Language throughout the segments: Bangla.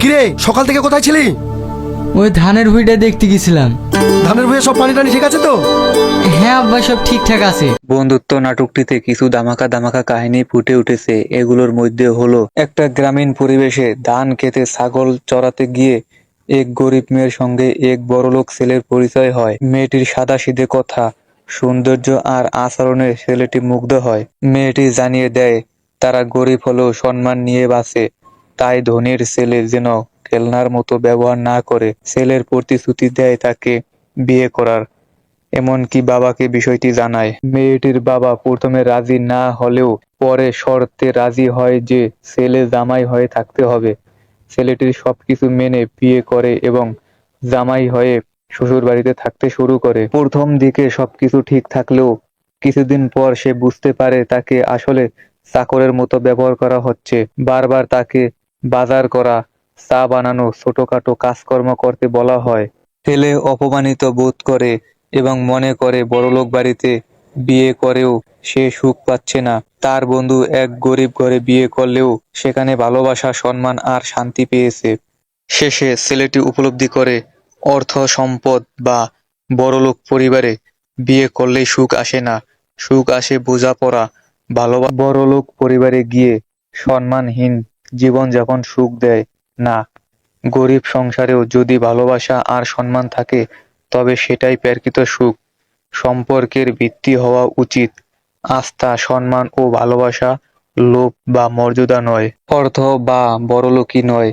কিরে সকাল থেকে কোথায় ছিলি? ওই ধানের ভুঁইটা দেখতে গেছিলাম। ধানের ভুঁয়ে সব পানি টানি ঠিক আছে তো? হ্যাঁ আব্বা সব ঠিকঠাক আছে। বন্ধুত্ব নাটকটিতে কিছু দামাকা দামাকা কাহিনী ফুটে উঠেছে। এগুলোর মধ্যে হলো একটা গ্রামীণ পরিবেশে ধান খেতে ছাগল চড়াতে গিয়ে এক গরিব মেয়ের সঙ্গে এক বড়লোক ছেলের পরিচয় হয়। মেয়েটির সাদা সিধে কথা সৌন্দর্য আর আচরণে ছেলেটি মুগ্ধ হয়। মেয়েটি জানিয়ে দেয় তারা গরিব হলেও সম্মান নিয়ে বাঁচে তাই ধনীর ছেলে যেন খেলনার মতো ব্যবহার না করে ছেলের প্রতিশ্রুতি দেয় তাকে বিয়ে করার। এমনকি বাবাকে বিষয়টি জানায়। মেয়েটির বাবা প্রথমে রাজি না হলেও পরে শর্তে রাজি হয় যে ছেলে জামাই হয়ে থাকতে হবে। ছেলেটির সবকিছু মেনে বিয়ে করে এবং জামাই হয়ে শ্বশুর বাড়িতে থাকতে শুরু করে। প্রথম দিকে সবকিছু ঠিক থাকলেও কিছুদিন পর সে বুঝতে পারে তাকে আসলে চাকরের মতো ব্যবহার করা হচ্ছে। বারবার তাকে বাজার করা, চা বানানো, ছোটখাটো কাজকর্ম করতে বলা হয়। ছেলে অপমানিত বোধ করে এবং মনে করে বড়লোক বাড়িতে বিয়ে করেও সে সুখ পাচ্ছে না। তার বন্ধু এক গরিব ঘরে বিয়ে করলেও সেখানে ভালোবাসা, সম্মান আর শান্তি পেয়েছে। শেষে ছেলেটি উপলব্ধি করে, অর্থ সম্পদ বা বড়লোক পরিবারে বিয়ে করলেই সুখ আসে না। সুখ আসে বোঝাপড়া, ভালোবাসা। বড়লোক পরিবারে গিয়ে সম্মানহীন জীবনযাপন সুখ দেয়। না, গরিব সংসারেও যদি ভালোবাসা আর সম্মান থাকে, তবে সেটাই প্রকৃত সুখ। সম্পর্কের ভিত্তি হওয়া উচিত। আস্থা, সম্মান ও ভালোবাসা লোভ বা মর্যাদা নয়। অর্থ বা বড়লোকই নয়।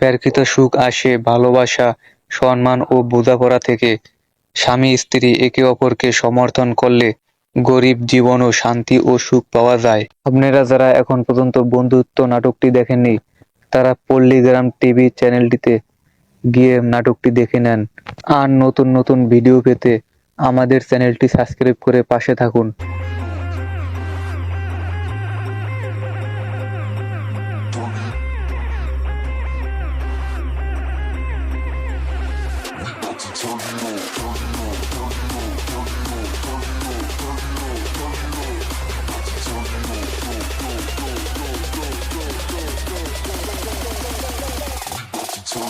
প্রকৃত সুখ আসে ভালোবাসা, সম্মান ও বোঝাপড়া থেকে। স্বামী স্ত্রী একে অপরকে সমর্থন করলে গরিব জীবন ও শান্তি ও সুখ পাওয়া যায়। আপনারা যারা এখন পর্যন্ত বন্ধুত্ব নাটকটি দেখেননি, তারা পল্লীগ্রাম টিভি চ্যানেলটিতে গিয়ে নাটকটি দেখে নেন। আর নতুন নতুন ভিডিও পেতে আমাদের চ্যানেলটি সাবস্ক্রাইব করে পাশে থাকুন।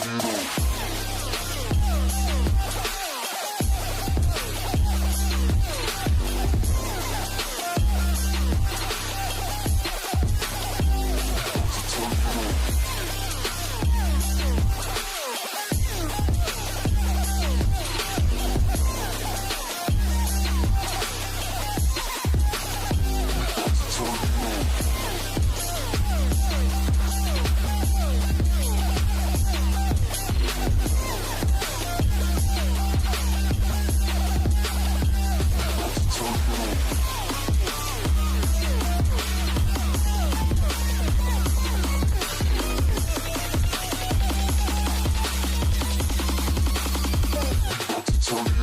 Thank you. holding